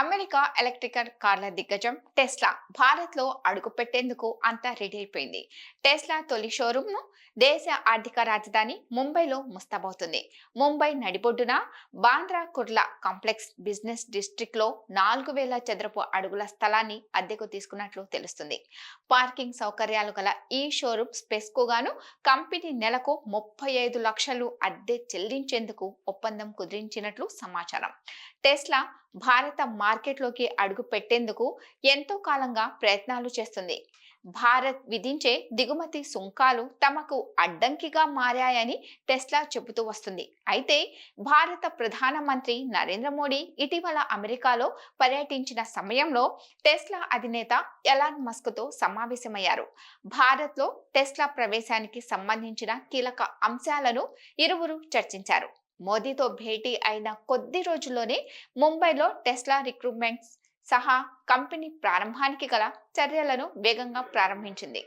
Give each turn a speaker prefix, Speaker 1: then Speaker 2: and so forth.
Speaker 1: America electrical కార్ల దిగ్గజం Tesla భారత్లో అడుగుపెట్టేందుకు అంతా రెడీ అయిపోయింది. టెస్లా తొలి షోరూంను దేశ ఆర్థిక రాజధాని ముంబైలో ముస్తాబవుతుంది. ముంబై నడిబొడ్డున బాంద్రా కుర్లా కాంప్లెక్స్ బిజినెస్ డిస్ట్రిక్ట్లో నాలుగు వేల చదరపు అడుగుల స్థలాన్ని అద్దెకు తీసుకున్నట్లు తెలుస్తుంది. పార్కింగ్ సౌకర్యాలు గల ఈ షోరూమ్ స్పేస్కు గాను కంపెనీ నెలకు ముప్పై ఐదు లక్షలు అద్దె చెల్లించేందుకు ఒప్పందం కుదిరించినట్లు సమాచారం. టెస్లా భారత మార్కెట్లోకి అడుగు పెట్టేందుకు ఎంతో కాలంగా ప్రయత్నాలు చేస్తుంది. భారత్ విధించే దిగుమతి సుంకాలు తమకు అడ్డంకిగా మారాయని టెస్లా చెబుతూ వస్తుంది. అయితే భారత ప్రధానమంత్రి నరేంద్ర మోడీ ఇటీవల అమెరికాలో పర్యటించిన సమయంలో టెస్లా అధినేత ఎలాన్ మస్క్తో సమావేశమయ్యారు. భారత్లో టెస్లా ప్రవేశానికి సంబంధించిన కీలక అంశాలను ఇరువురు చర్చించారు. మోదీతో భేటీ అయిన కొద్ది రోజుల్లోనే ముంబైలో టెస్లా రిక్రూట్మెంట్స్ సహా కంపెనీ ప్రారంభానికి గల చర్యలను వేగంగా ప్రారంభించింది.